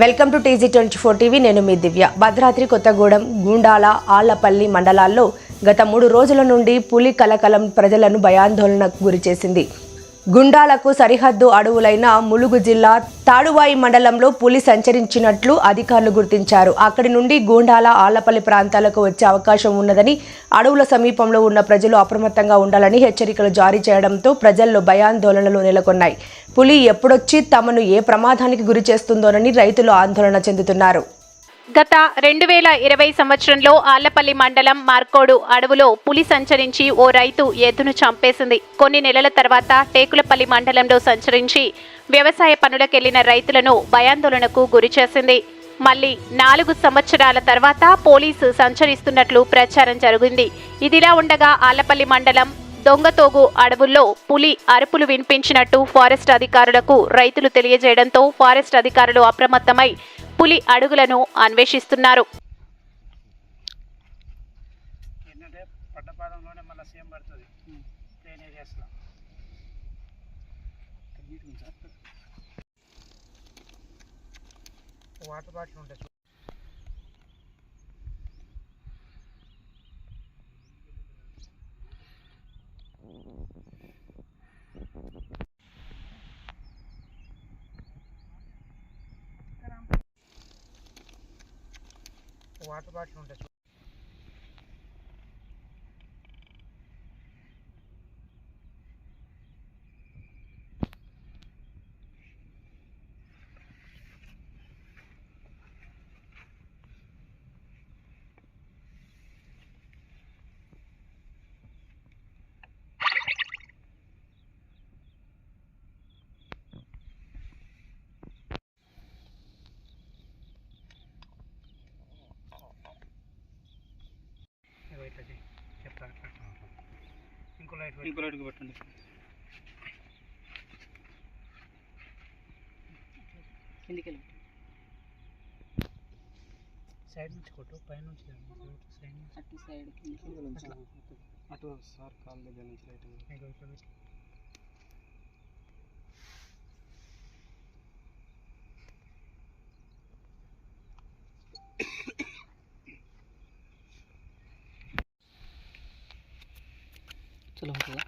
Welcome to TG twenty four TV. నేను మీ దివ్య. భద్రాద్రి కొత్తగూడెం గూండాల ఆళ్ళపల్లి మండలాల్లో గత మూడు రోజుల నుండి పులి కలకలం ప్రజలను భయాందోళనకు గురిచేసింది. గుండాలకు సరిహద్దు అడవులైన ములుగు జిల్లా తాడువాయి మండలంలో పులి సంచరించినట్లు అధికారులు గుర్తించారు. అక్కడి నుండి గూండాల ఆళ్ళపల్లి ప్రాంతాలకు వచ్చే అవకాశం ఉన్నదని అడవుల సమీపంలో ఉన్న ప్రజలు అప్రమత్తంగా ఉండాలని హెచ్చరికలు జారీ చేయడంతో ప్రజల్లో భయాందోళనలు నెలకొన్నాయి. పులి ఎప్పుడొచ్చి తమను ఏ ప్రమాదానికి గురి చేస్తుందోనని రైతులు ఆందోళన చెందుతున్నారు. గత రెండు వేల ఇరవై సంవత్సరంలో ఆళ్ళపల్లి మండలం మార్కోడు అడవులో పులి సంచరించి ఓ రైతు ఎద్దును చంపేసింది. కొన్ని నెలల తర్వాత టేకులపల్లి మండలంలో సంచరించి వ్యవసాయ పనులకెళ్ళిన రైతులను భయాందోళనకు గురిచేసింది మళ్ళీ నాలుగు సంవత్సరాల తర్వాత పోలీసు సంచరిస్తున్నట్లు ప్రచారం జరిగింది. ఇదిలా ఉండగా ఆలపల్లి మండలం దొంగతోగు అడవుల్లో పులి అరుపులు వినిపించినట్టు ఫారెస్ట్ అధికారులకు రైతులు తెలియజేయడంతో ఫారెస్ట్ అధికారులు అప్రమత్తమై పులి అడుగులను అన్వేషిస్తున్నారు. వాటర్ బాటిల్ ఉంటాయి వాటర్ బాటిల్ ఉంటుంది అట్లా ఇంకో లైట్ ఇంకో లైట్ పెట్టండి. కిందికి సైడ్ నుంచి కొట్టు పైన నుంచి సైడ్ నుంచి. అటు సైడ్ అట్లా. అటు సార్ కాల్ దగ్గర నుంచి లైట్ चलो होगा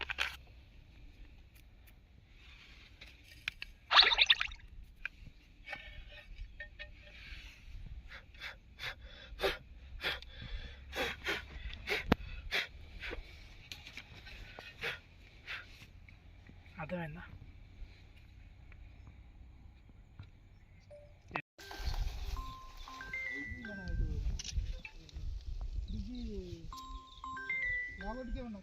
അത് വേണ്ട ഞാൻ പഠിക്കാൻ വേണം